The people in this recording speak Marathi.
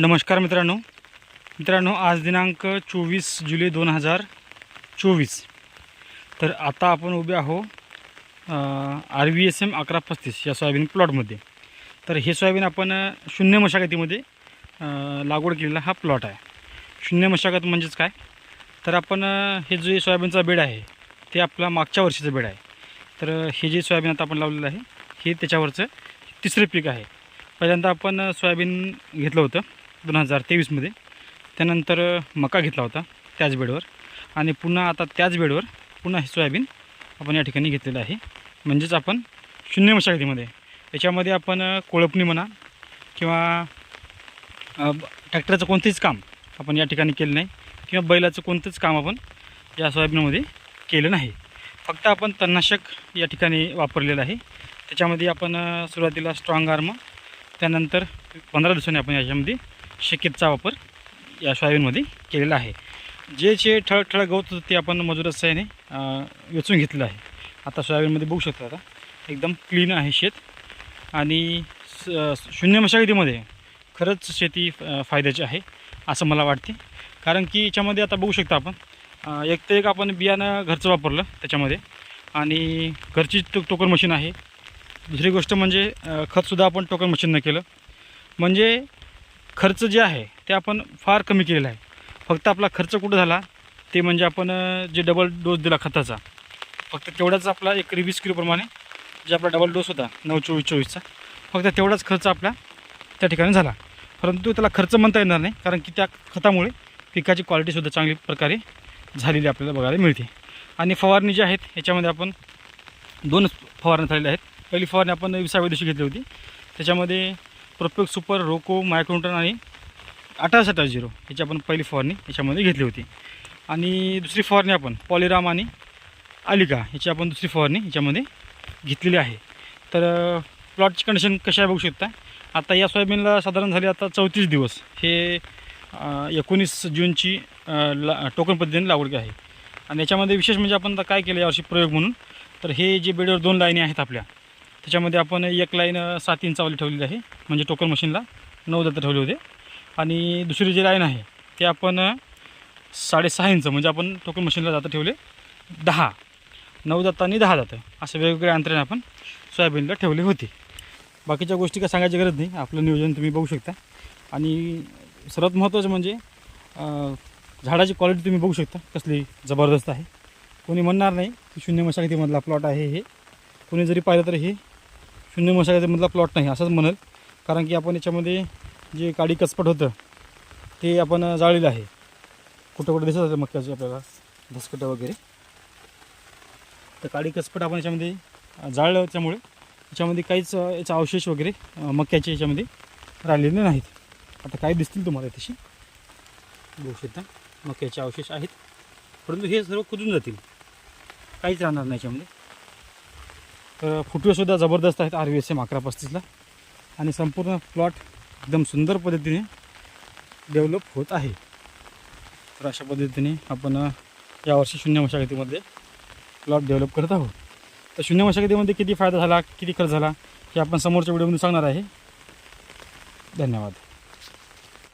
नमस्कार मित्रांनो. मित्रांनो आज दिनांक चोवीस जुलै दोन हजार चोवीस. तर आता आपण उभे आहो आर व्ही एस एम अकरा पस्तीस या सोयाबीन प्लॉटमध्ये. तर हे सोयाबीन आपण शून्य मशागतीमध्ये लागवड केलेला हा प्लॉट आहे. शून्य मशागत म्हणजेच काय? तर आपण हे जे सोयाबीनचा बेड आहे ते आपला मागच्या वर्षीचं बेड आहे. तर हे जे सोयाबीन आता आपण लावलेलं आहे हे त्याच्यावरचं तिसरं पीक आहे. पहिल्यांदा आपण सोयाबीन घेतलं होतं. दोन हजार तेवीसमध्ये. त्यानंतर मका घेतला होता त्याच बेडवर. आणि पुन्हा आता त्याच बेडवर पुन्हा हे सोयाबीन आपण या ठिकाणी घेतलेलं आहे. म्हणजेच आपण शून्य मशागतीमध्ये. याच्यामध्ये आपण कोळपणी म्हणा किंवा ट्रॅक्टरचं कोणतेच काम आपण या ठिकाणी केलं नाही किंवा बैलाचं कोणतंच काम आपण या सोयाबीनमध्ये केलं नाही. फक्त आपण तणनाशक या ठिकाणी वापरलेलं आहे. त्याच्यामध्ये आपण सुरुवातीला स्ट्रॉंग आर्म त्यानंतर पंधरा दिवसांनी आपण याच्यामध्ये शेकेतचा वापर या सोयाबीनमध्ये केलेला आहे. जे जे ठळक ठळक गवत होतं ते आपण मजूर सहाय्याने वेचून घेतलं आहे. आता सोयाबीनमध्ये बघू शकता आता एकदम क्लीन आहे शेत. आणि स- शून्य मशागतीमध्ये खरंच शेती फायद्याची आहे असं मला वाटते. कारण की याच्यामध्ये आता बघू शकता आपण एक ते एक आपण बियाणं घरचं वापरलं त्याच्यामध्ये. आणि घरची टो टोकन मशीन आहे. दुसरी गोष्ट म्हणजे खतसुद्धा आपण टोकन मशीननं केलं. म्हणजे खर्च जे आहे ते आपण फार कमी केलेला आहे. फक्त आपला खर्च कुठं झाला? ते म्हणजे आपण जे डबल डोस दिला खताचा फक्त तेवढाच आपला एक वीस किलोप्रमाणे जे आपला डबल डोस होता नऊ चोवीस चोवीसचा फक्त तेवढाच खर्च आपला त्या ठिकाणी झाला. परंतु त्याला खर्च म्हणता येणार नाही कारण की त्या खतामुळे पिकाची क्वालिटीसुद्धा चांगली प्रकारे झालेली आपल्याला बघायला मिळते. आणि फवारणी जी आहेत याच्यामध्ये आपण दोनच फवारण्या झालेल्या आहेत. पहिली फवारणी आपण विसाव्या दिवशी घेतली होती. त्याच्यामध्ये प्रोपेक सुपर रोको मायक्रोन्टन आणि अठराशे अठरा झिरो याची आपण पहिली फवारणी याच्यामध्ये घेतली होती. आणि दुसरी फवारणी आपण पॉलिराम आणि आलिका याची आपण दुसरी फवारणी याच्यामध्ये घेतलेली आहे. तर प्लॉटची कंडिशन कशा आहे बघू शकता? आता या सोयाबीनला साधारण झाले आता चौतीस दिवस. हे एकोणीस जूनची ला टोकन पद्धतीने लागवड आहे. आणि याच्यामध्ये विशेष म्हणजे आपण आता काय केलं यावर्षी प्रयोग म्हणून? तर हे जे बेडवर दोन लाईनी आहेत आपल्या त्याच्यामध्ये आपण एक लाईन सात इंचावाली ठेवलेली आहे. म्हणजे टोकन मशीनला नऊ दातं ठेवले होते. आणि दुसरी जी लाईन आहे ते आपण साडेसहा इंच म्हणजे आपण टोकन मशीनला जातं ठेवले दहा. नऊ जातं आणि दहा जातं. असं वेगवेगळ्या अंतराने आपण सोयाबीनला ठेवले होते. बाकीच्या गोष्टी काय सांगायची गरज नाही. आपलं नियोजन तुम्ही बघू शकता. आणि सर्वात महत्त्वाचं म्हणजे झाडाची क्वालिटी तुम्ही बघू शकता. कसली जबरदस्त आहे. कोणी म्हणणार नाही की शून्य मशागतीमधला प्लॉट आहे हे. कोणी जरी पाहिलं तर हे शून्य मशागतीमधला प्लॉट नाही असंच म्हणेल. कारण की आपण याच्यामध्ये जे काडी कचपट होतं ते आपण जाळलेलं आहे. कुठं कुठं दिसत होतं मक्याचे आपल्याला धसकटं वगैरे. तर काडी कचपट आपण याच्यामध्ये जाळलं त्यामुळे याच्यामध्ये काहीच याचा अवशेष वगैरे मक्याचे याच्यामध्ये राहिलेले नाहीत. आता काय दिसतील तुम्हाला तशी? बघू शकता मक्याचे अवशेष आहेत. परंतु हे सर्व कुजून जातील. काहीच राहणार नाही याच्यामध्ये. तर फुटवेसुद्धा जबरदस्त आहेत आर व्ही एस एम अकरा पस्तीसला. आणि संपूर्ण प्लॉट एकदम सुंदर पद्धतीने डेव्हलप होत आहे. तर अशा पद्धतीने आपण यावर्षी शून्य मशागतीमध्ये प्लॉट डेव्हलप करत आहोत. तर शून्य मशागतीमध्ये किती फायदा झाला किती खर्च झाला हे आपण समोरच्या व्हिडिओमध्ये सांगणार आहे. धन्यवाद.